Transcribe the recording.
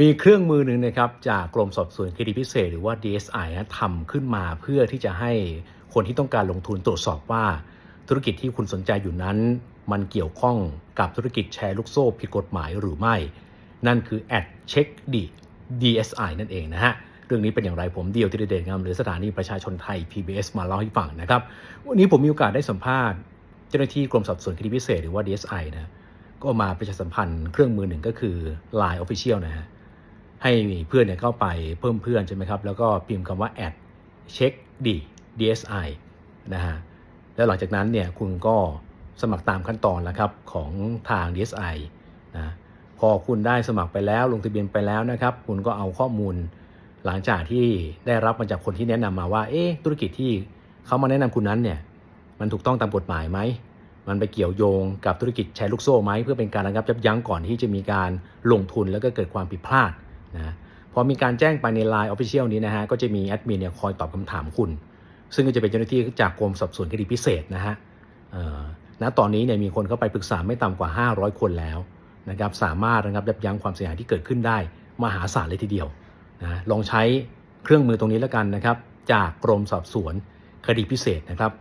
มีเครื่องมือหนึ่งนะครับจากกรมสอบสวนคดีพิเศษ หรือว่า DSI นะทำขึ้นมาเพื่อที่จะให้คนที่ต้องการลงทุนตรวจสอบว่า ธุรกิจที่คุณสนใจอยู่นั้น มันเกี่ยวข้องกับธุรกิจแชร์ลูกโซ่ผิดกฎหมายหรือไม่ นั่นคือ at check d DSI นั่นเองนะฮะ เรื่องนี้เป็นอย่างไรผมเดียวที่เด่นงามหรือสถานีประชาชนไทย PBS มาเล่าให้ฟังนะครับ วันนี้ผมมีโอกาสได้สัมภาษณ์ เจ้าหน้าที่กรมสอบสวนคดีพิเศษ หรือว่า DSI นะก็มาประชาสัมพันธ์เครื่องมือหนึ่งก็คือ Line Official นะฮะ ให้เพื่อนเนี่ยเข้าไปเพิ่มเพื่อนใช่ไหมครับ แล้วก็พิมพ์คำว่า add check d DSI นะฮะ แล้วหลังจากนั้นเนี่ยคุณก็สมัครตามขั้นตอนแล้วครับของทาง DSI นะพอคุณได้สมัครไปแล้วลงทะเบียนไปแล้วนะครับ คุณก็เอาข้อมูล หลังจากที่ได้รับมาจากคนที่แนะนำมาว่า เอ๊ะธุรกิจที่เขามาแนะนำคุณนั้นเนี่ย มันถูกต้องตามกฎหมายไหม มันไปเกี่ยวโยงกับธุรกิจแชร์ลูกโซ่ไหมเพื่อเป็นการระงับยับยั้งก่อนที่จะมีการลงทุนแล้วก็เกิดความผิดพลาด นะพอมีการแจ้งไปใน Line Official นี้นะฮะก็จะมีแอดมินเนี่ยคอยตอบคำถามคุณ ซึ่งก็จะเป็นเจ้าหน้าที่จากกรมสอบสวนคดีพิเศษนะฮะณตอนนี้เนี่ยมีคนเข้าไปปรึกษาไม่ต่ำกว่า 500 คนแล้วนะครับสามารถระงับยับยั้งความเสียหายที่เกิดขึ้นได้ มหาศาลเลยทีเดียวนะลองใช้เครื่องมือตรงนี้แล้วกันนะครับ จากกรมสอบสวนคดีพิเศษนะครับ